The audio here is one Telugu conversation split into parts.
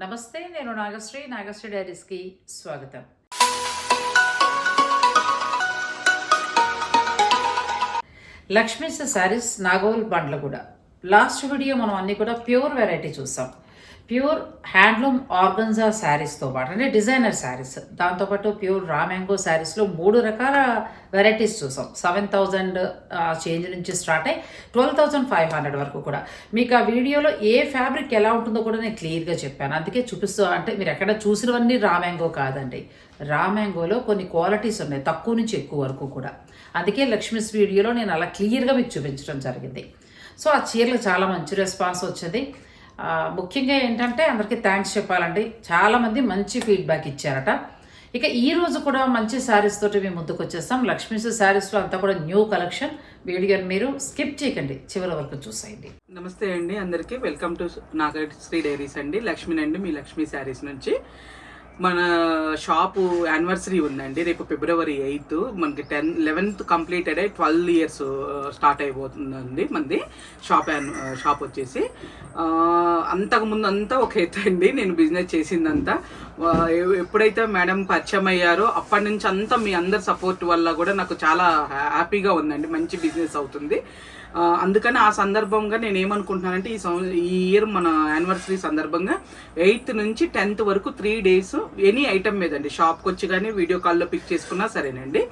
నమస్తే నేను నాగశ్రీ. నాగశ్రీ డైరీస్కి స్వాగతం. Lakshmi's sarees Nagole Bandlaguda last video మనం అన్ని కూడా ప్యూర్ వెరైటీ చూసాం. ప్యూర్ హ్యాండ్లూమ్ ఆర్గన్జా శారీస్తో పాటు అంటే డిజైనర్ శారీస్. దాంతోపాటు ప్యూర్ రా మ్యాంగో శారీస్లో మూడు రకాల వెరైటీస్ చూసాం. సెవెన్ థౌజండ్ చేంజ్ నుంచి స్టార్ట్ అయ్యి ట్వెల్వ్ థౌజండ్ ఫైవ్ హండ్రెడ్ వరకు కూడా. మీకు ఆ వీడియోలో ఏ ఫ్యాబ్రిక్ ఎలా ఉంటుందో కూడా నేను క్లియర్గా చెప్పాను. అందుకే చూపిస్తూ అంటే మీరు ఎక్కడ చూసినవన్నీ రా మ్యాంగో కాదండి. రా మ్యాంగోలో కొన్ని క్వాలిటీస్ ఉన్నాయి తక్కువ నుంచి ఎక్కువ వరకు కూడా. అందుకే లక్ష్మీస్ వీడియోలో నేను అలా క్లియర్గా మీకు చూపించడం జరిగింది. సో ఆ చీరలు చాలా మంచి రెస్పాన్స్ వచ్చింది. ముఖ్యంగా ఏంటంటే అందరికీ థ్యాంక్స్ చెప్పాలండి. చాలామంది మంచి ఫీడ్బ్యాక్ ఇచ్చారట. ఇక ఈ రోజు కూడా మంచి శారీస్ తోటి మేము ముందుకు వచ్చేస్తాం. లక్ష్మీస్ శారీస్లో అంతా కూడా న్యూ కలెక్షన్ వీడియోని మీరు స్కిప్ చేయకండి. చివరి వరకు చూసేయండి. నమస్తే అండి అందరికీ. Welcome to Nagar Shri diaries అండి. లక్ష్మిని అండి మీ లక్ష్మీ శారీస్ నుంచి. మన షాపు యానివర్సరీ ఉందండి రేపు ఫిబ్రవరి ఎయిత్. మనకి టెన్ లెవెన్త్ కంప్లీటెడ్ అయ్యి ట్వెల్వ్ ఇయర్స్ స్టార్ట్ అయిపోతుందండి మనది షాప్ యాన్ షాప్ వచ్చేసి. అంతకుముందు అంతా ఒక ఎత్తు అండి నేను బిజినెస్ చేసిందంతా. ఎప్పుడైతే మేడం పరిచయం అయ్యారో అప్పటి నుంచి అంతా మీ అందరి సపోర్ట్ వల్ల కూడా నాకు చాలా హ్యాపీగా ఉందండి. మంచి బిజినెస్ అవుతుంది. అందుకని ఆ సందర్భంగా నేను ఏమనుకుంటున్నానంటే ఈ సంవ ఈ ఇయర్ మన యానివర్సరీ సందర్భంగా ఎయిత్ నుంచి టెన్త్ వరకు త్రీ డేస్ ఎనీ ఐటమ్ మీద అండి షాప్కి వచ్చి కానీ వీడియో కాల్లో పిక్ చేసుకున్నా సరేనండి.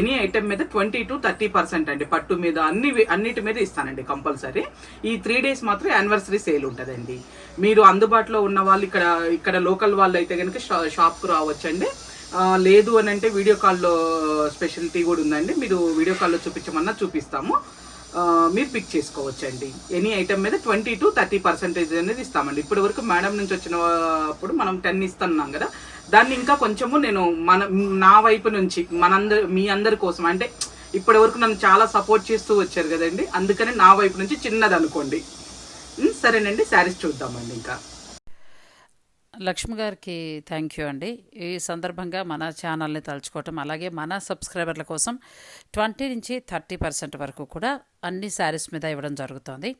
ఎనీ ఐటమ్ మీద ట్వంటీ టు థర్టీ పర్సెంట్ అండి. పట్టు మీద అన్ని అన్నిటి మీద ఇస్తానండి కంపల్సరీ. ఈ త్రీ డేస్ మాత్రం యానివర్సరీ సేల్ ఉంటుందండి. మీరు అందుబాటులో ఉన్న వాళ్ళు ఇక్కడ ఇక్కడ లోకల్ వాళ్ళు అయితే కనుక షా షాప్కు రావచ్చండి. లేదు అని అంటే వీడియో కాల్లో స్పెషాలిటీ కూడా ఉందండి. మీరు వీడియో కాల్లో చూపించమన్నా చూపిస్తాము. మీరు పిక్ చేసుకోవచ్చండి. ఎనీ ఐటమ్ మీద ట్వంటీ టు థర్టీ పర్సెంటేజ్ అనేది ఇస్తామండి. ఇప్పటి వరకు మేడం నుంచి వచ్చినప్పుడు మనం టెన్ ఇస్తున్నాం కదా. దాన్ని ఇంకా కొంచెము నేను మన నా వైపు నుంచి మనందరి మీ అందరి కోసం అంటే ఇప్పటి వరకు నన్ను చాలా సపోర్ట్ చేస్తూ వచ్చారు కదండి. అందుకని నా వైపు నుంచి చిన్నది అనుకోండి సరేనండి. శారీస్ చూద్దామండి ఇంకా. లక్ష్మి గారికి థ్యాంక్ యూ అండి. ఈ సందర్భంగా మన ఛానల్ని తలుచుకోవటం అలాగే మన సబ్స్క్రైబర్ల కోసం ట్వంటీ నుంచి థర్టీ పర్సెంట్ వరకు కూడా అన్ని శారీస్ మీద ఇవ్వడం జరుగుతుంది.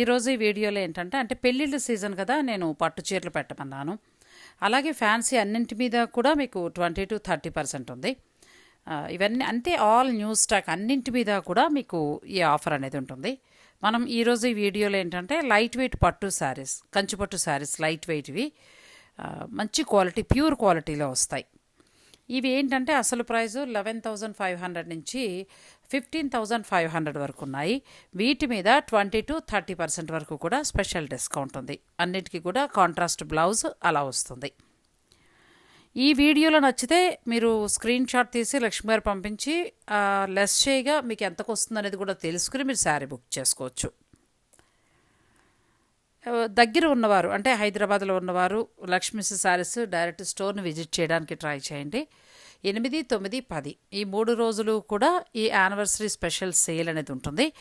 ఈరోజు ఈ వీడియోలో ఏంటంటే అంటే పెళ్ళిళ్ళ సీజన్ కదా నేను పట్టు చీరలు పెట్టమన్నాను. అలాగే ఫ్యాన్సీ అన్నింటి మీద కూడా మీకు ట్వంటీ టు థర్టీ పర్సెంట్ ఉంది. ఇవన్నీ అంటే ఆల్ న్యూ స్టాక్ అన్నింటి మీద కూడా మీకు ఈ ఆఫర్ అనేది ఉంటుంది. మనం ఈరోజు ఈ వీడియోలో ఏంటంటే లైట్ వెయిట్ పట్టు శారీస్ కంచిపట్టు శారీస్ లైట్ వెయిట్వి. మంచి క్వాలిటీ ప్యూర్ క్వాలిటీలో వస్తాయి. ఇవి ఏంటంటే అసలు price eleven thousand five hundred నుంచి ఫిఫ్టీన్ థౌజండ్ ఫైవ్ హండ్రెడ్ వరకు ఉన్నాయి. వీటి మీద ట్వంటీ టు థర్టీ పర్సెంట్ వరకు కూడా స్పెషల్ డిస్కౌంట్ ఉంది. అన్నిటికీ కూడా కాంట్రాస్ట్ బ్లౌజ్ అలా వస్తుంది. ఈ వీడియోలో నచ్చితే మీరు స్క్రీన్ షాట్ తీసి లక్ష్మి గారు పంపించి లెస్ చేయగా మీకు ఎంతకు వస్తుంది అనేది కూడా తెలుసుకుని మీరు శారీ బుక్ చేసుకోవచ్చు. దగ్గర ఉన్నవారు అంటే హైదరాబాద్లో ఉన్నవారు లక్ష్మీస్ శారీస్ డైరెక్ట్ స్టోర్ని విజిట్ చేయడానికి ట్రై చేయండి. ఎనిమిది తొమ్మిది పది. ఈ మూడు రోజులు కూడా ఈ యానివర్సరీ స్పెషల్ సేల్ అనేది ఉంటుంది.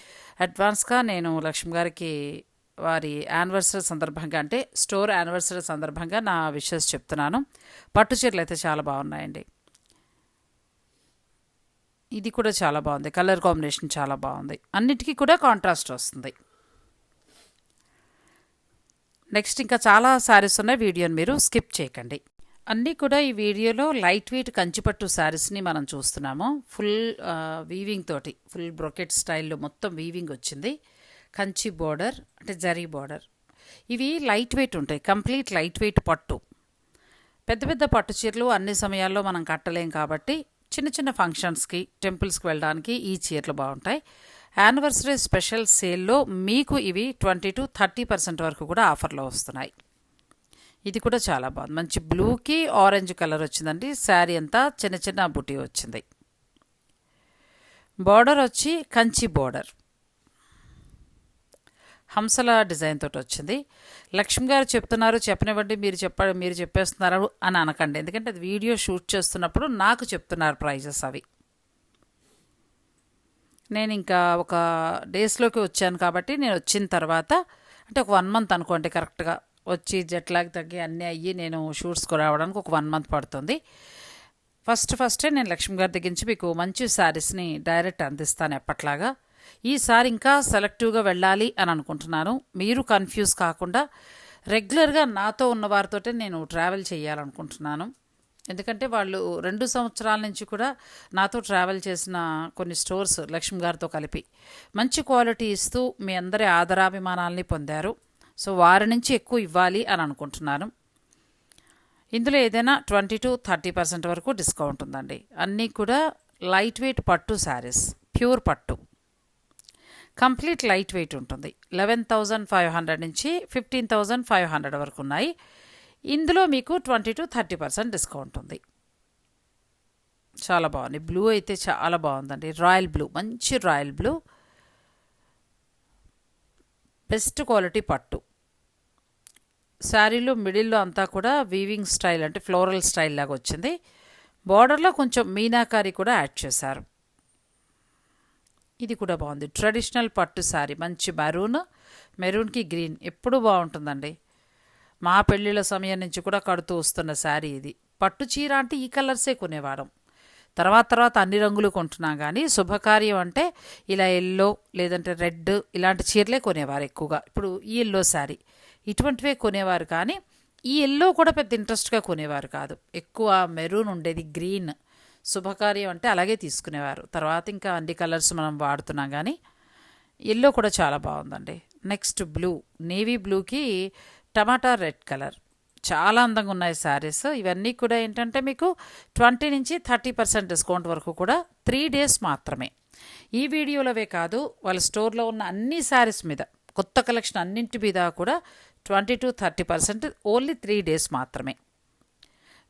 అడ్వాన్స్గా నేను లక్ష్మి గారికి వారి యానివర్సరీ సందర్భంగా అంటే స్టోర్ యానివర్సరీ సందర్భంగా నా విషెస్ చెప్తున్నాను. పట్టు చీరలు అయితే చాలా బాగున్నాయండి. ఇది కూడా చాలా బాగుంది. కలర్ కాంబినేషన్ చాలా బాగుంది. అన్నిటికీ కూడా కాంట్రాస్ట్ వస్తుంది. నెక్స్ట్ ఇంకా చాలా శారీస్ ఉన్నాయి. వీడియోని మీరు స్కిప్ చేయకండి. అన్నీ కూడా ఈ వీడియోలో లైట్ వెయిట్ కంచిపట్టు శారీస్ని మనం చూస్తున్నాము. ఫుల్ వీవింగ్ తోటి ఫుల్ బ్రొకెట్ స్టైల్లో మొత్తం వీవింగ్ వచ్చింది. కంచి బోర్డర్ అంటే జరీ బోర్డర్. ఇవి లైట్ వెయిట్ ఉంటాయి. కంప్లీట్ లైట్ వెయిట్ పట్టు. పెద్ద పెద్ద పట్టు చీరలు అన్ని సమయాల్లో మనం కట్టలేం కాబట్టి చిన్న చిన్న ఫంక్షన్స్కి టెంపుల్స్కి వెళ్ళడానికి ఈ చీరలు బాగుంటాయి. యానివర్సరీ స్పెషల్ సేల్లో మీకు ఇవి ట్వంటీ టు థర్టీ పర్సెంట్ వరకు కూడా ఆఫర్లో వస్తున్నాయి. ఇది కూడా చాలా బాగుంది. మంచి బ్లూకి ఆరెంజ్ కలర్ వచ్చిందండి. శారీ అంతా చిన్న చిన్న బుటీ వచ్చింది. బార్డర్ వచ్చి కంచి బార్డర్. హంసల డిజైన్ తోటి వచ్చింది. లక్ష్మి గారు చెప్తున్నారు చెప్పనివ్వండి మీరు చెప్ప మీరు చెప్పేస్తున్నారు అని అనకండి. ఎందుకంటే అది వీడియో షూట్ చేస్తున్నప్పుడు నాకు చెప్తున్నారు ప్రైజెస్ అవి. నేను ఇంకా ఒక డేస్లోకి వచ్చాను కాబట్టి నేను వచ్చిన తర్వాత అంటే ఒక వన్ మంత్ అనుకోండి కరెక్ట్గా వచ్చి జట్లాగ్ తగ్గి అన్నీ అయ్యి నేను షూట్స్కి రావడానికి ఒక వన్ మంత్ పడుతుంది. ఫస్ట్ ఫస్టే నేను లక్ష్మి గారి దగ్గర నుంచి మీకు మంచి శారీస్ని డైరెక్ట్ అందిస్తాను ఎప్పట్లాగా. ఈసారి ఇంకా సెలెక్టివ్గా వెళ్ళాలి అని అనుకుంటున్నాను. మీరు కన్ఫ్యూజ్ కాకుండా రెగ్యులర్గా నాతో ఉన్న వారితోటే నేను ట్రావెల్ చేయాలనుకుంటున్నాను. ఎందుకంటే వాళ్ళు రెండు సంవత్సరాల నుంచి కూడా నాతో ట్రావెల్ చేసిన కొన్ని స్టోర్స్ లక్ష్మి గారితో కలిపి మంచి క్వాలిటీ ఇస్తూ మీ అందరి ఆదరాభిమానాల్ని పొందారు. సో వారి నుంచి ఎక్కువ ఇవ్వాలి అని అనుకుంటున్నాను. ఇందులో ఏదైనా ట్వంటీ టు థర్టీ పర్సెంట్ వరకు డిస్కౌంట్ ఉందండి. అన్నీ కూడా లైట్ వెయిట్ పట్టు శారీస్ ప్యూర్ పట్టు. కంప్లీట్ లైట్ వెయిట్ ఉంటుంది. లెవెన్ థౌజండ్ ఫైవ్ హండ్రెడ్ నుంచి ఫిఫ్టీన్ థౌజండ్ ఫైవ్ హండ్రెడ్ వరకు ఉన్నాయి. ఇందులో మీకు twenty to thirty percent discount ఉంది. చాలా బాగుంది. బ్లూ అయితే చాలా బాగుందండి. రాయల్ బ్లూ మంచి రాయల్ బ్లూ. బెస్ట్ క్వాలిటీ పట్టు. శారీలో మిడిల్లో అంతా కూడా వీవింగ్ స్టైల్ అంటే ఫ్లోరల్ స్టైల్ లాగా వచ్చింది. బార్డర్లో కొంచెం మీనాకారి కూడా యాడ్ చేశారు. ఇది కూడా బాగుంది. ట్రెడిషనల్ పట్టు శారీ మంచి మెరూన్. మెరూన్కి గ్రీన్ ఎప్పుడు బాగుంటుందండి. మా పెళ్ళిళ్ళ సమయం నుంచి కూడా కడుతూ వస్తున్న శారీ ఇది. పట్టు చీర అంటే ఈ కలర్సే కొనేవారం. తర్వాత తర్వాత అన్ని రంగులు కొంటున్నాం కానీ శుభకార్యం అంటే ఇలా ఎల్లో లేదంటే రెడ్ ఇలాంటి చీరలే కొనేవారు ఎక్కువగా. ఇప్పుడు ఈ ఎల్లో శారీ. ఇటువంటివే కొనేవారు కానీ ఈ ఎల్లో కూడా పెద్ద ఇంట్రెస్ట్గా కొనేవారు కాదు. ఎక్కువ మెరూన్ ఉండేది గ్రీన్. శుభకార్యం అంటే అలాగే తీసుకునేవారు. తర్వాత ఇంకా అన్ని కలర్స్ మనం వాడుతున్నాం కానీ ఎల్లో కూడా చాలా బాగుందండి. Next blue. నేవీ బ్లూకి టమాటా రెడ్ కలర్. చాలా అందంగా ఉన్నాయి శారీస్. ఇవన్నీ కూడా ఏంటంటే మీకు ట్వంటీ నుంచి థర్టీ పర్సెంట్ డిస్కౌంట్ వరకు కూడా త్రీ డేస్ మాత్రమే. ఈ వీడియోలోవే కాదు వాళ్ళ స్టోర్లో ఉన్న అన్ని శారీస్ మీద కొత్త కలెక్షన్ అన్నింటి మీద కూడా twenty two thirty percent only three days మాత్రమే.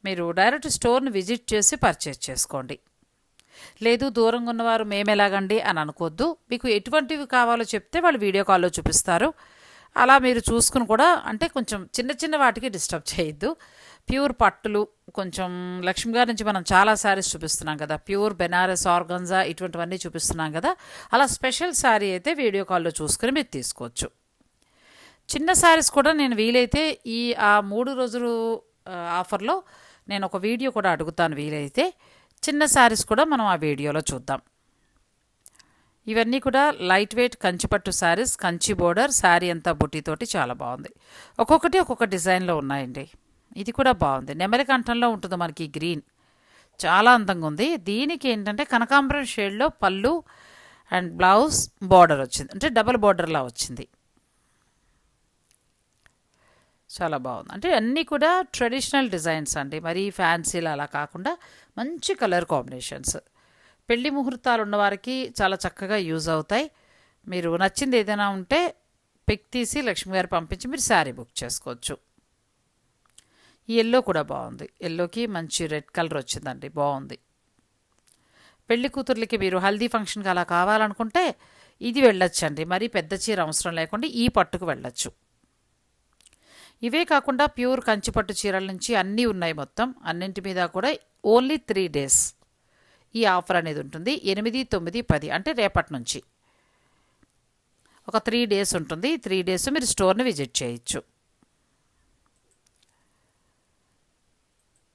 మీరు డైరెక్ట్ స్టోర్ని విజిట్ చేసి పర్చేస్ చేసుకోండి. లేదు దూరంగా ఉన్నవారు మేము ఎలాగండి అని అనుకోవద్దు మీకు ఎటువంటివి కావాలో చెప్తే వాళ్ళు వీడియో కాల్లో చూపిస్తారు. అలా మీరు చూసుకుని కూడా అంటే కొంచెం చిన్న చిన్న వాటికి డిస్టర్బ్ చేయొద్దు. ప్యూర్ పట్టులు కొంచెం లక్ష్మి గారి నుంచి మనం చాలా శారీస్ చూపిస్తున్నాం కదా. ప్యూర్ బెనారస్ ఆర్గన్జా ఇటువంటివన్నీ చూపిస్తున్నాం కదా. అలా స్పెషల్ శారీ అయితే వీడియో కాల్లో చూసుకుని మీరు తీసుకోవచ్చు. చిన్న శారీస్ కూడా నేను వీలైతే ఈ ఆ మూడు రోజులు ఆఫర్లో నేను ఒక వీడియో కూడా అడుగుతాను వీలైతే. చిన్న శారీస్ కూడా మనం ఆ వీడియోలో చూద్దాం. ఇవన్నీ కూడా లైట్ వెయిట్ కంచిపట్టు శారీస్ కంచి బోర్డర్ శారీ అంతా బుట్టితోటి చాలా బాగుంది. ఒక్కొక్కటి ఒక్కొక్క డిజైన్లో ఉన్నాయండి. ఇది కూడా బాగుంది. నెమలి కంఠంలో ఉంటుంది మనకి గ్రీన్. చాలా అందంగా ఉంది. దీనికి ఏంటంటే కనకాంబరం షేడ్లో పళ్ళు అండ్ బ్లౌజ్ బార్డర్ వచ్చింది. అంటే డబల్ బార్డర్లా వచ్చింది. చాలా బాగుంది. అంటే అన్నీ కూడా ట్రెడిషనల్ డిజైన్స్ అండి. మరీ ఫ్యాన్సీలు అలా కాకుండా మంచి కలర్ కాంబినేషన్స్. పెళ్ళి ముహూర్తాలు ఉన్నవారికి చాలా చక్కగా యూజ్ అవుతాయి. మీరు నచ్చింది ఏదైనా ఉంటే పిక్ తీసి లక్ష్మి గారు పంపించి మీరు శారీ బుక్ చేసుకోవచ్చు. ఈ ఎల్లో కూడా బాగుంది. ఎల్లోకి మంచి రెడ్ కలర్ వచ్చిందండి. బాగుంది. పెళ్ళి కూతుర్లకి మీరు హల్దీ ఫంక్షన్కి అలా కావాలనుకుంటే ఇది వెళ్ళొచ్చండి. మరీ పెద్ద చీర అవసరం లేకుండా ఈ పట్టుకు వెళ్ళొచ్చు. ఇవే కాకుండా ప్యూర్ కంచిపట్టు చీరల నుంచి అన్నీ ఉన్నాయి మొత్తం. అన్నింటి మీద కూడా ఓన్లీ త్రీ డేస్. ఈ ఆఫర్ అనేది ఉంటుంది. ఎనిమిది తొమ్మిది పది అంటే రేపటి నుంచి. ఒక త్రీ డేస్ ఉంటుంది. త్రీ డేస్ మీరు స్టోర్ని విజిట్ చేయొచ్చు.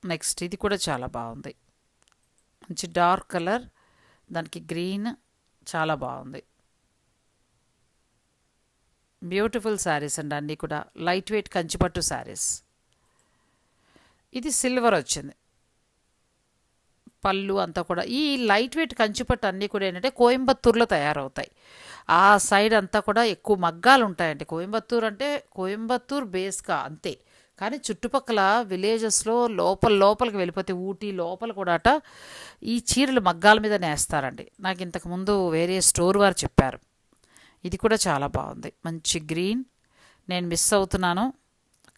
నెక్స్ట్ ఇది కూడా చాలా బాగుంది. మంచి డార్క్ కలర్ దానికి గ్రీన్ చాలా బాగుంది. బ్యూటిఫుల్ శారీస్ అండి అన్నీ కూడా. లైట్ వెయిట్ కంచిపట్టు శారీస్ ఇది సిల్వర్ వచ్చింది. పళ్ళు అంతా కూడా. ఈ లైట్ వెయిట్ కంచిపట్టు అన్నీ కూడా ఏంటంటే కోయంబత్తూరులో తయారవుతాయి. ఆ సైడ్ అంతా కూడా ఎక్కువ మగ్గాలు ఉంటాయండి. కోయంబత్తూరు అంటే కోయంబత్తూరు బేస్గా అంతే. కానీ చుట్టుపక్కల విలేజెస్లో లోపల లోపలికి వెళ్ళిపోతే ఊటీ లోపల కూడా అట ఈ చీరలు మగ్గాల మీద నేస్తారండి. నాకు ఇంతకుముందు వేరే స్టోర్ వారు చెప్పారు. ఇది కూడా చాలా బాగుంది. మంచి గ్రీన్. నేను మిస్ అవుతున్నాను.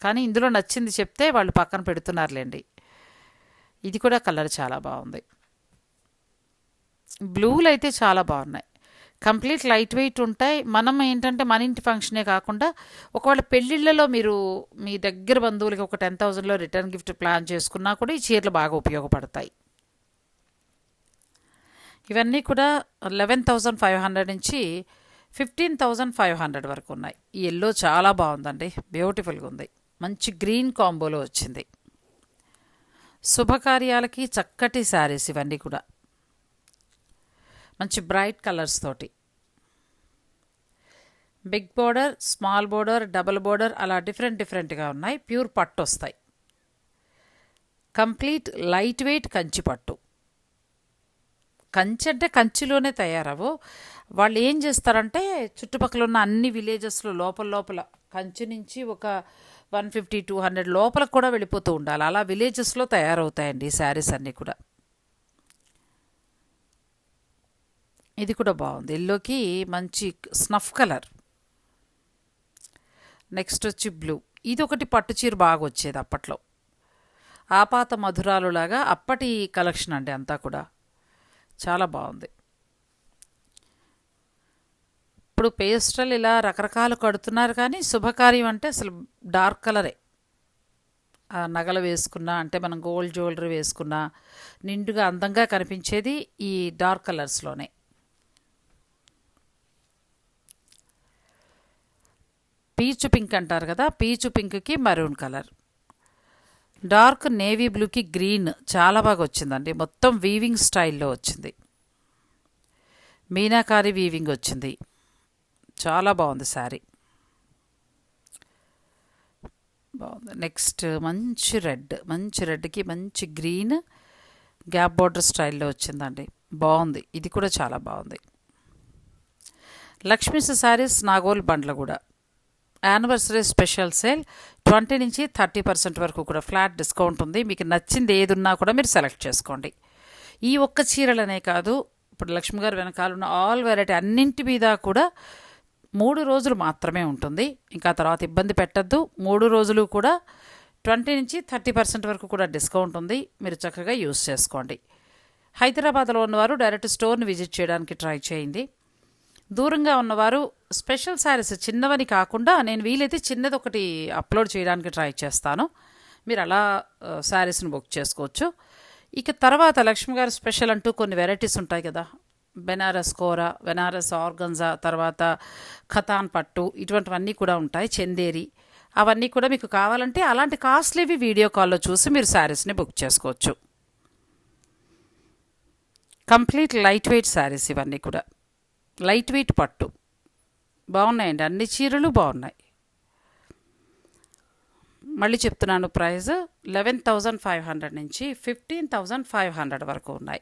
కానీ ఇందులో నచ్చింది చెప్తే వాళ్ళు పక్కన పెడుతున్నారులేండి. ఇది కూడా కలర్ చాలా బాగుంది. బ్లూలు అయితే చాలా బాగున్నాయి. కంప్లీట్ లైట్ వెయిట్ ఉంటాయి. మనం ఏంటంటే మన ఇంటి ఫంక్షనే కాకుండా ఒకవేళ పెళ్ళిళ్ళలో మీరు మీ దగ్గర బంధువులకి ఒక టెన్ థౌజండ్లో రిటర్న్ గిఫ్ట్ ప్లాన్ చేసుకున్నా కూడా ఈ చీరలు బాగా ఉపయోగపడతాయి. ఇవన్నీ కూడా లెవెన్ థౌజండ్ ఫైవ్ హండ్రెడ్ నుంచి ఫిఫ్టీన్ థౌజండ్ ఫైవ్ హండ్రెడ్ వరకు ఉన్నాయి. ఈ ఎల్లో చాలా బాగుందండి. బ్యూటిఫుల్గా ఉంది. మంచి గ్రీన్ కాంబోలో వచ్చింది. శుభకార్యాలకి చక్కటి శారీస్ ఇవన్నీ కూడా. మంచి బ్రైట్ కలర్స్ తోటి. Big border small border double border అలా డిఫరెంట్ డిఫరెంట్గా ఉన్నాయి. ప్యూర్ పట్టు వస్తాయి. కంప్లీట్ లైట్ వెయిట్ కంచి పట్టు. కంచి అంటే కంచిలోనే తయారవు. వాళ్ళు ఏం చేస్తారంటే చుట్టుపక్కల ఉన్న అన్ని విలేజెస్లో లోపల లోపల కంచి నుంచి ఒక వన్ ఫిఫ్టీ టూ హండ్రెడ్ లోపలకు కూడా వెళ్ళిపోతూ ఉండాలి. అలా విలేజెస్లో తయారవుతాయండి ఈ శారీస్ అన్నీ కూడా. ఇది కూడా బాగుంది. ఎల్లోకి మంచి స్నఫ్ కలర్. నెక్స్ట్ వచ్చి బ్లూ. ఇది ఒకటి పట్టు చీర బాగా వచ్చేది అప్పట్లో. ఆపాత మధురాలులాగా అప్పటి కలెక్షన్ అండి అంతా కూడా. చాలా బాగుంది. ఇప్పుడు పేస్టల్ ఇలా రకరకాలు కడుతున్నారు కానీ శుభకార్యం అంటే అసలు డార్క్ కలరే. ఆ నగలు వేసుకున్నా అంటే మనం గోల్డ్ జ్యువెలరీ వేసుకున్నా నిండుగా అందంగా కనిపించేది ఈ డార్క్ కలర్స్లోనే. పీచు పింక్ అంటారు కదా పీచు పింక్కి మరూన్ కలర్. డార్క్ నేవీ బ్లూకి గ్రీన్ చాలా బాగా వచ్చిందండి. మొత్తం వీవింగ్ స్టైల్లో వచ్చింది. మీనాకారి వీవింగ్ వచ్చింది. చాలా బాగుంది శారీ. బాగుంది. నెక్స్ట్ మంచి రెడ్ మంచి రెడ్కి మంచి గ్రీన్ గ్యాప్ బార్డర్ స్టైల్లో వచ్చిందండి. బాగుంది. ఇది కూడా చాలా బాగుంది. లక్ష్మీస్ శారీస్ నాగోల్ బండ్ల కూడా. యానివర్సరీ స్పెషల్ సేల్ ట్వంటీ నుంచి థర్టీ పర్సెంట్ వరకు కూడా ఫ్లాట్ డిస్కౌంట్ ఉంది. మీకు నచ్చింది ఏది ఉన్నా కూడా మీరు సెలెక్ట్ చేసుకోండి. ఈ ఒక్క చీరలనే కాదు ఇప్పుడు లక్ష్మి గారు వెనకాల ఉన్న ఆల్ వెరైటీ అన్నింటి మీద కూడా మూడు రోజులు మాత్రమే ఉంటుంది. ఇంకా తర్వాత ఇబ్బంది పెట్టద్దు. మూడు రోజులు కూడా ట్వంటీ నుంచి థర్టీ పర్సెంట్ వరకు కూడా డిస్కౌంట్ ఉంది. మీరు చక్కగా యూస్ చేసుకోండి. హైదరాబాద్లో ఉన్నవారు డైరెక్ట్ స్టోర్ని విజిట్ చేయడానికి ట్రై చేయండి. దూరంగా ఉన్నవారు స్పెషల్ శారీస్ చిన్నవని కాకుండా నేను వీలైతే చిన్నది ఒకటి అప్లోడ్ చేయడానికి ట్రై చేస్తాను. మీరు అలా శారీస్ని బుక్ చేసుకోవచ్చు. ఇక తర్వాత లక్ష్మి గారు స్పెషల్ అంటూ కొన్ని వెరైటీస్ ఉంటాయి కదా బెనారస్ కూర బెనారస్ ఆర్గన్జా తర్వాత ఖతాన్ పట్టు ఇటువంటివన్నీ కూడా ఉంటాయి చందేరి. అవన్నీ కూడా మీకు కావాలంటే అలాంటి కాస్ట్లీవి వీడియో కాల్లో చూసి మీరు శారీస్ని బుక్ చేసుకోవచ్చు. కంప్లీట్ లైట్ వెయిట్ శారీస్ ఇవన్నీ కూడా. లైట్ వెయిట్ పట్టు. బాగున్నాయండి అన్ని చీరలు బాగున్నాయి. మళ్ళీ చెప్తున్నాను price eleven thousand five hundred నుంచి ఫిఫ్టీన్ థౌజండ్ ఫైవ్ హండ్రెడ్ వరకు ఉన్నాయి.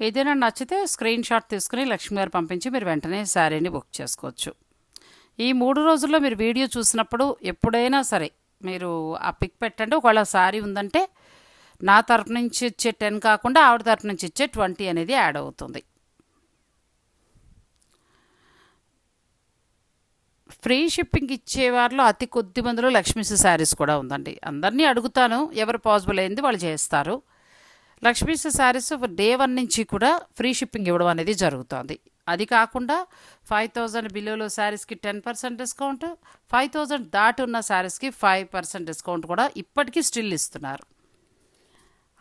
ఏదైనా నచ్చితే స్క్రీన్ షాట్ తీసుకుని లక్ష్మి గారు పంపించి మీరు వెంటనే శారీని బుక్ చేసుకోవచ్చు. ఈ మూడు రోజుల్లో మీరు వీడియో చూసినప్పుడు ఎప్పుడైనా సరే మీరు ఆ పిక్ పెట్టండి. ఒకవేళ శారీ ఉందంటే నా తరపు నుంచి ఇచ్చే టెన్ కాకుండా ఆవిడ తరపు నుంచి ఇచ్చే ట్వంటీ అనేది యాడ్ అవుతుంది. ఫ్రీ షిప్పింగ్ ఇచ్చే వారిలో అతి కొద్ది మందిలో లక్ష్మీస్ శారీస్ కూడా ఉందండి. అందరినీ అడుగుతాను ఎవరు పాసిబుల్ అయింది వాళ్ళు చేస్తారు. లక్ష్మీస్ శారీస్ డే వన్ నుంచి కూడా ఫ్రీ షిప్పింగ్ ఇవ్వడం అనేది జరుగుతుంది. అది కాకుండా ఫైవ్ థౌజండ్ బిలోలో శారీస్కి ten percent discount five thousand దాటి ఉన్న శారీస్కి ఫైవ్ పర్సెంట్ డిస్కౌంట్ కూడా ఇప్పటికీ స్టిల్ ఇస్తున్నారు.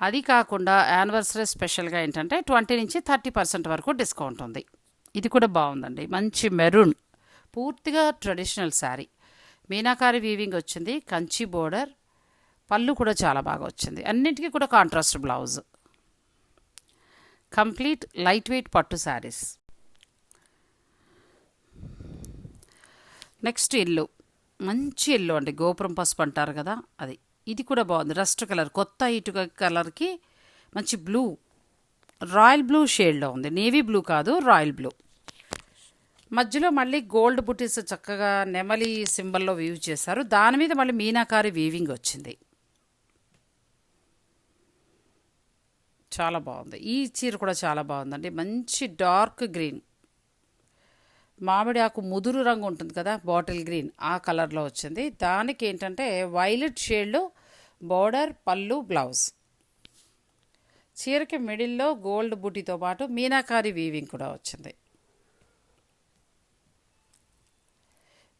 అది కాకుండా యానివర్సరీ స్పెషల్గా ఏంటంటే ట్వంటీ నుంచి థర్టీ పర్సెంట్ వరకు డిస్కౌంట్ ఉంది. ఇది కూడా బాగుందండి. మంచి మెరూన్ పూర్తిగా ట్రెడిషనల్ శారీ. మీనాకారి వీవింగ్ వచ్చింది కంచి బోర్డర్ పళ్ళు కూడా చాలా బాగా వచ్చింది. అన్నిటికీ కూడా contrast blouse complete light weight పట్టు శారీస్ నెక్స్ట్ ఎల్లో మంచి ఎల్లో అండి. గోపురం పసుపు అంటారు కదా అది. ఇది కూడా బాగుంది. రస్ట్ కలర్ కొత్త ఇటుక కలర్కి మంచి బ్లూ రాయల్ బ్లూ షేడ్లో ఉంది. నేవీ బ్లూ కాదు రాయల్ బ్లూ మధ్యలో మళ్ళీ గోల్డ్ బుటీస్ చక్కగా నెమలి సింబల్లో వీవ్ చేశారు. దాని మీద మళ్ళీ మీనాకారి వీవింగ్ వచ్చింది. చాలా బాగుంది. ఈ చీర కూడా చాలా బాగుందండి. మంచి డార్క్ గ్రీన్. మామిడి ఆకు ముదురు రంగు ఉంటుంది కదా బాటిల్ గ్రీన్ ఆ కలర్లో వచ్చింది. దానికి ఏంటంటే వైలెట్ షేడ్లు బోర్డర్ పళ్ళు బ్లౌజ్. చీరకి మిడిల్లో గోల్డ్ బుటీతో పాటు మీనాకారి వీవింగ్ కూడా వచ్చింది.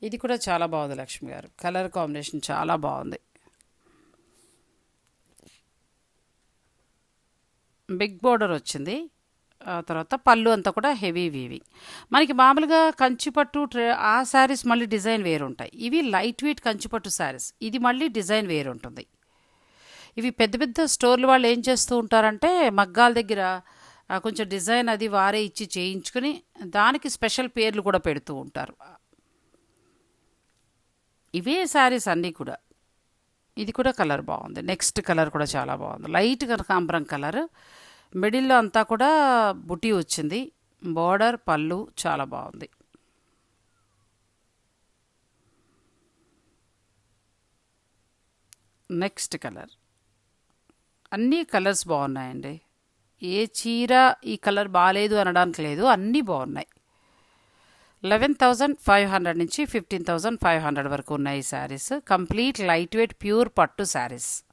ఇది కూడా చాలా బాగుంది లక్ష్మి గారు. కలర్ కాంబినేషన్ చాలా బాగుంది. బిగ్ బోర్డర్ వచ్చింది. ఆ తర్వాత పళ్ళు అంతా కూడా హెవీ వీవింగ్ మనకి మామూలుగా కంచిపట్టు ట్రే ఆ శారీస్ మళ్ళీ డిజైన్ వేరు ఉంటాయి ఇవి లైట్ వెయిట్ కంచిపట్టు శారీస్. ఇది మళ్ళీ డిజైన్ వేరు ఉంటుంది ఇవి పెద్ద పెద్ద స్టోర్లు వాళ్ళు ఏం చేస్తూ ఉంటారంటే మగ్గాల దగ్గర కొంచెం డిజైన్ అది వారే ఇచ్చి చేయించుకుని దానికి స్పెషల్ పేర్లు కూడా పెడుతూ ఉంటారు. ఇవే శారీస్ అన్నీ కూడా. ఇది కూడా కలర్ బాగుంది. నెక్స్ట్ కలర్ కూడా చాలా బాగుంది. లైట్ కనకాంబరం కలర్. మిడిల్లో అంతా కూడా బుటీ వచ్చింది. బోర్డర్ పళ్ళు చాలా బాగుంది. Next colour. అన్ని కలర్స్ బాగున్నాయండి. ఏ చీర ఈ కలర్ బాగాలేదు అనడానికి లేదు. అన్నీ బాగున్నాయి. లెవెన్ థౌజండ్ ఫైవ్ హండ్రెడ్ నుంచి ఫిఫ్టీన్ థౌజండ్ ఫైవ్ హండ్రెడ్ వరకు ఉన్నాయి ఈ sarees. Complete light weight pure పట్టు శారీస్.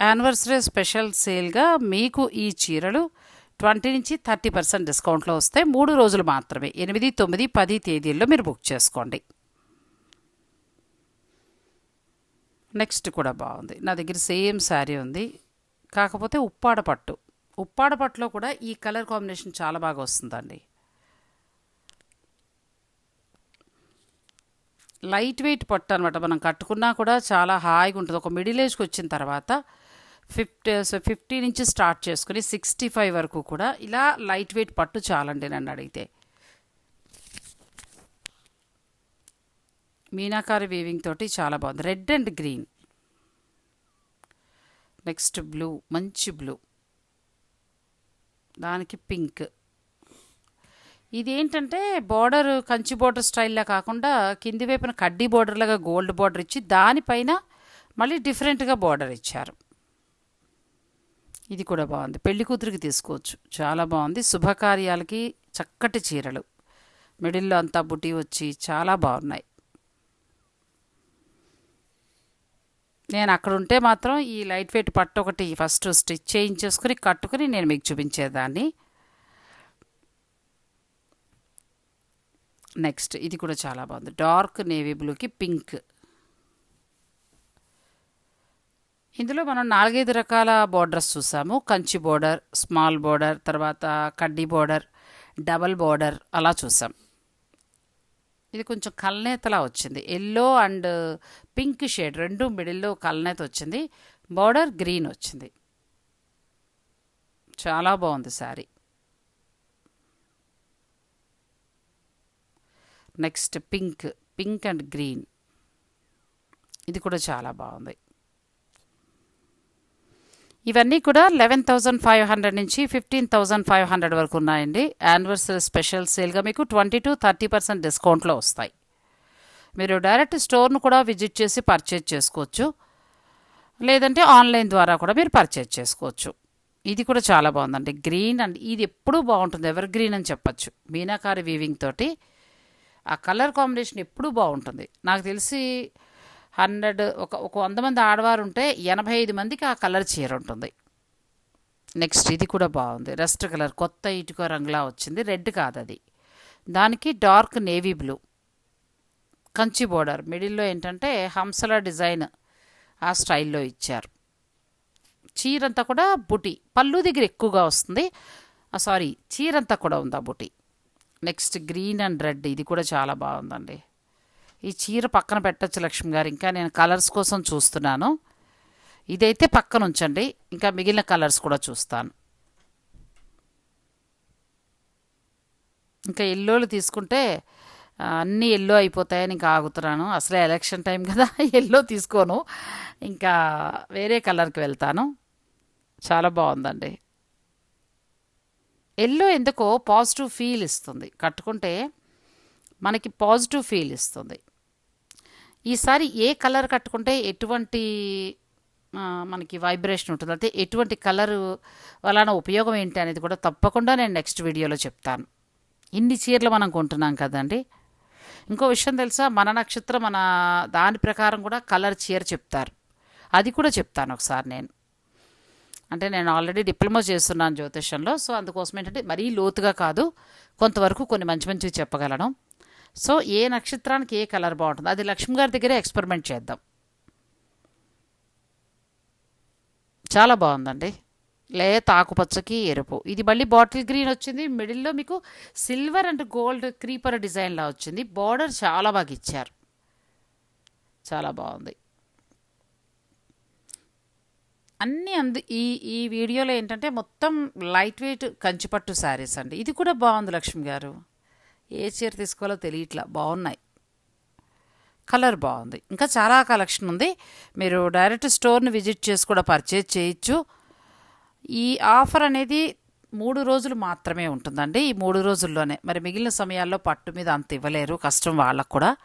యానివర్సరీ స్పెషల్ సేల్గా మీకు ఈ చీరలు ట్వంటీ నుంచి థర్టీ పర్సెంట్ డిస్కౌంట్లో వస్తే మూడు రోజులు మాత్రమే. ఎనిమిది తొమ్మిది పది తేదీల్లో మీరు బుక్ చేసుకోండి. నెక్స్ట్ కూడా బాగుంది. నా దగ్గర సేమ్ శారీ ఉంది. కాకపోతే ఉప్పాడ పట్టు. ఉప్పాడ పట్టులో కూడా ఈ కలర్ కాంబినేషన్ చాలా బాగా వస్తుందండి. లైట్ వెయిట్ పట్టు అనమాట మనం కట్టుకున్నా కూడా చాలా హాయిగా ఉంటుంది. ఒక మిడిల్ ఏజ్కి వచ్చిన తర్వాత ఫిఫ్టీ ఫిఫ్టీ నుంచి స్టార్ట్ చేసుకుని సిక్స్టీ ఫైవ్ వరకు కూడా ఇలా లైట్ వెయిట్ పట్టు చాలండి నన్ను అడిగితే. మీనాకారి వీవింగ్ తోటి చాలా బాగుంది. Red and green. Next blue మంచి బ్లూ. దానికి పింక్. ఇది ఏంటంటే బార్డర్ కంచి బార్డర్ స్టైల్లా కాకుండా కింది వైపున కడ్డీ బోర్డర్లాగా గోల్డ్ బార్డర్ ఇచ్చి దానిపైన మళ్ళీ డిఫరెంట్గా బార్డర్ ఇచ్చారు. ఇది కూడా బాగుంది. పెళ్ళి కూతురికి తీసుకోవచ్చు. చాలా బాగుంది. శుభకార్యాలకి చక్కటి చీరలు. మిడిల్లో అంతా బుటీ వచ్చి చాలా బాగున్నాయి. నేను అక్కడ ఉంటే మాత్రం ఈ లైట్ వెయిట్ పట్టు ఒకటి ఫస్ట్ స్టిచ్ చేయించేసుకుని కట్టుకుని నేను మీకు చూపించేదాన్ని. నెక్స్ట్ ఇది కూడా చాలా బాగుంది. డార్క్ నేవీ బ్లూకి పింక్. ఇందులో మనం నాలుగైదు రకాల బోర్డర్స్ చూసాము. కంచి బోర్డర్ స్మాల్ బోర్డర్ తర్వాత కడ్డీ బోర్డర్ డబల్ బోర్డర్ అలా చూసాం. ఇది కొంచెం కల్నేతలా వచ్చింది. ఎల్లో అండ్ పింక్ షేడ్ రెండు మిడిల్లో కల్నేత వచ్చింది. బార్డర్ గ్రీన్ వచ్చింది. చాలా బాగుంది saree. Next pink pink and green. ఇది కూడా చాలా బాగుంది. ఇవన్నీ కూడా లెవెన్ థౌజండ్ ఫైవ్ హండ్రెడ్ నుంచి ఫిఫ్టీన్ థౌజండ్ ఫైవ్ హండ్రెడ్ వరకు ఉన్నాయండి. యానివర్సరీ స్పెషల్ సేల్గా మీకు ట్వంటీ టు థర్టీ పర్సెంట్ డిస్కౌంట్లో వస్తాయి. మీరు డైరెక్ట్ స్టోర్ను కూడా విజిట్ చేసి పర్చేజ్ చేసుకోవచ్చు. లేదంటే ఆన్లైన్ ద్వారా కూడా మీరు పర్చేజ్ చేసుకోవచ్చు. ఇది కూడా చాలా బాగుందండి. గ్రీన్ అండ్ ఇది ఎప్పుడూ బాగుంటుంది. ఎవర్ గ్రీన్ అని చెప్పచ్చు. మీనాకారి వీవింగ్ తోటి ఆ కలర్ కాంబినేషన్ ఎప్పుడూ బాగుంటుంది. నాకు తెలిసి హండ్రెడ్ ఒక ఒక వంద మంది ఆడవారు ఉంటే ఎనభై ఐదు మందికి ఆ కలర్ చీర ఉంటుంది నెక్స్ట్ ఇది కూడా బాగుంది. రెస్ట్ కలర్ కొత్త ఇటుక రంగులా వచ్చింది. రెడ్ కాదు అది దానికి dark navy blue. Kanchi border. మిడిల్లో ఏంటంటే హంసల డిజైన్ ఆ స్టైల్లో ఇచ్చారు. చీర అంతా కూడా బుటి. పళ్ళు దగ్గర ఎక్కువగా వస్తుంది. సారీ చీరంతా కూడా ఉంది ఆ బుటి. Next green and red. ఇది కూడా చాలా బాగుందండి. ఈ చీర పక్కన పెట్టచ్చు లక్ష్మి గారు. ఇంకా నేను కలర్స్ కోసం చూస్తున్నాను. ఇదైతే పక్కన ఉంచండి. ఇంకా మిగిలిన కలర్స్ కూడా చూస్తాను. ఇంకా ఎల్లోలు తీసుకుంటే అన్నీ ఎల్లో అయిపోతాయని ఇంకా ఆగుతున్నాను. అసలే ఎలక్షన్ టైం కదా ఎల్లో తీసుకోను. ఇంకా వేరే కలర్కి వెళ్తాను. చాలా బాగుందండి. ఎల్లో ఎందుకో పాజిటివ్ ఫీల్ ఇస్తుంది. కట్టుకుంటే మనకి పాజిటివ్ ఫీల్ ఇస్తుంది. ఈసారి ఏ కలర్ కట్టుకుంటే ఎటువంటి మనకి వైబ్రేషన్ ఉంటుంది? అయితే ఎటువంటి కలర్ వలన ఉపయోగం ఏంటి అనేది కూడా తప్పకుండా నేను నెక్స్ట్ వీడియోలో చెప్తాను. ఇన్ని చీరలు మనం కొంటున్నాం కదండి. ఇంకో విషయం తెలుసా? మన నక్షత్రం మన దాని ప్రకారం కూడా కలర్ చీర చెప్తారు. అది కూడా చెప్తాను ఒకసారి నేను. అంటే నేను ఆల్రెడీ డిప్లొమా చేస్తున్నాను జ్యోతిషంలో సో అందుకోసం ఏంటంటే మరీ లోతుగా కాదు కొంతవరకు కొన్ని మంచి మంచివి చెప్పగలను. సో ఏ నక్షత్రానికి ఏ కలర్ బాగుంటుంది అది లక్ష్మి గారి దగ్గరే ఎక్స్పెరిమెంట్ చేద్దాం. చాలా బాగుందండి. లేత ఆకుపచ్చకి ఎరుపు. ఇది మళ్ళీ బాటిల్ గ్రీన్ వచ్చింది. మిడిల్లో మీకు సిల్వర్ అండ్ గోల్డ్ క్రీపర్ డిజైన్లా వచ్చింది. బార్డర్ చాలా బాగా ఇచ్చారు. చాలా బాగుంది. అన్నీ అందు ఈ ఈ వీడియోలో ఏంటంటే మొత్తం లైట్ వెయిట్ కంచిపట్టు శారీస్ అండి. ఇది కూడా బాగుంది లక్ష్మి గారు. ఏ చీర తీసుకోవాలో తెలియట్లా. బాగున్నాయి. కలర్ బాగుంది. ఇంకా చాలా కలెక్షన్ ఉంది. మీరు డైరెక్ట్ స్టోర్ని విజిట్ చేసి కూడా పర్చేజ్ చేయొచ్చు. ఈ ఆఫర్ అనేది మూడు రోజులు మాత్రమే ఉంటుందండి. ఈ మూడు రోజుల్లోనే. మరి మిగిలిన సమయాల్లో పట్టు మీద అంత ఇవ్వలేరు. కష్టం వాళ్ళకు కూడా.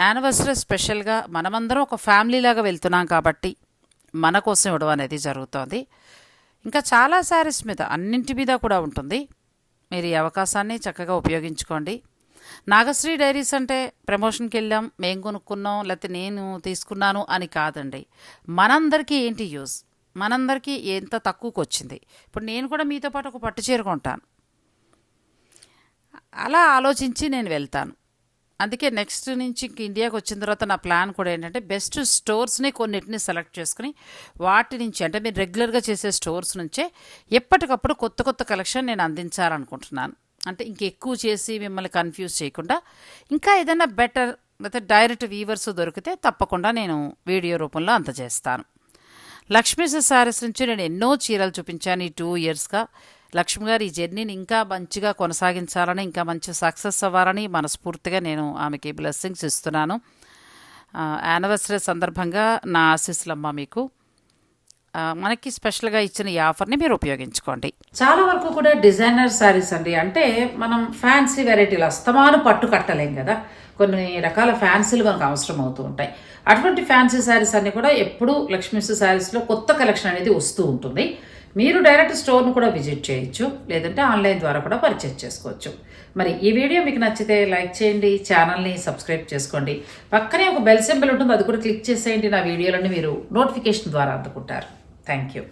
యానివర్సరీ స్పెషల్గా మనమందరం ఒక ఫ్యామిలీ లాగా వెళ్తున్నాం కాబట్టి మన కోసం ఇవ్వడం అనేది జరుగుతోంది. ఇంకా చాలా శారీస్ మీద అన్నింటి మీద కూడా ఉంటుంది. మీరు ఈ అవకాశాన్ని చక్కగా ఉపయోగించుకోండి. నాగశ్రీ డైరీస్ అంటే ప్రమోషన్కి వెళ్ళాం మేము కొనుక్కున్నాం లేకపోతే నేను తీసుకున్నాను అని కాదండి. మనందరికీ ఏంటి యూజ్? మనందరికీ ఎంత తక్కువకి వచ్చింది? ఇప్పుడు నేను కూడా మీతో పాటు ఒక పట్టు చేరుకుంటాను కొంటాను. అలా ఆలోచించి నేను వెళ్తాను. అందుకే నెక్స్ట్ నుంచి ఇంక ఇండియాకి వచ్చిన తర్వాత నా ప్లాన్ కూడా ఏంటంటే బెస్ట్ స్టోర్స్ని కొన్నిటిని సెలెక్ట్ చేసుకుని వాటి నుంచి అంటే మీరు రెగ్యులర్గా చేసే స్టోర్స్ నుంచే ఎప్పటికప్పుడు కొత్త కొత్త కలెక్షన్ నేను అందించాలనుకుంటున్నాను. అంటే ఇంకెక్కువ చేసి మిమ్మల్ని కన్ఫ్యూజ్ చేయకుండా ఇంకా ఏదైనా బెటర్ లేకపోతే డైరెక్ట్ వీవర్స్ దొరికితే తప్పకుండా నేను వీడియో రూపంలో అందజేస్తాను. లక్ష్మీ శారీస్ నుంచి నేను ఎన్నో చీరలు చూపించాను ఈ టూ ఇయర్స్గా. లక్ష్మి గారు ఈ జర్నీని ఇంకా మంచిగా కొనసాగించాలని ఇంకా మంచి సక్సెస్ అవ్వాలని మనస్ఫూర్తిగా నేను ఆమెకి బ్లెస్సింగ్స్ ఇస్తున్నాను. యానివర్సరీ సందర్భంగా నా ఆశీస్సులమ్మ మీకు. మనకి స్పెషల్గా ఇచ్చిన ఈ ఆఫర్ని మీరు ఉపయోగించుకోండి. చాలా వరకు కూడా డిజైనర్ శారీస్ అండి. అంటే మనం ఫ్యాన్సీ వెరైటీలు అస్తమాను పట్టు కట్టలేం కదా. కొన్ని రకాల ఫ్యాన్సీలు మనకు అవసరం అవుతూ ఉంటాయి. అటువంటి ఫ్యాన్సీ శారీస్ అన్ని కూడా ఎప్పుడూ లక్ష్మీస్ శారీస్లో కొత్త కలెక్షన్ అనేది వస్తూ ఉంటుంది. మీరు డైరెక్ట్ స్టోర్ను కూడా విజిట్ చేయొచ్చు లేదంటే ఆన్లైన్ ద్వారా కూడా పర్చేస్ చేసుకోవచ్చు. మరి ఈ వీడియో మీకు నచ్చితే లైక్ చేయండి ఛానల్ని సబ్స్క్రైబ్ చేసుకోండి. పక్కనే ఒక బెల్ సింబల్ ఉంటుంది అది కూడా క్లిక్ చేసేయండి. నా వీడియోలని మీరు నోటిఫికేషన్ ద్వారా అందుకుంటారు. Thank you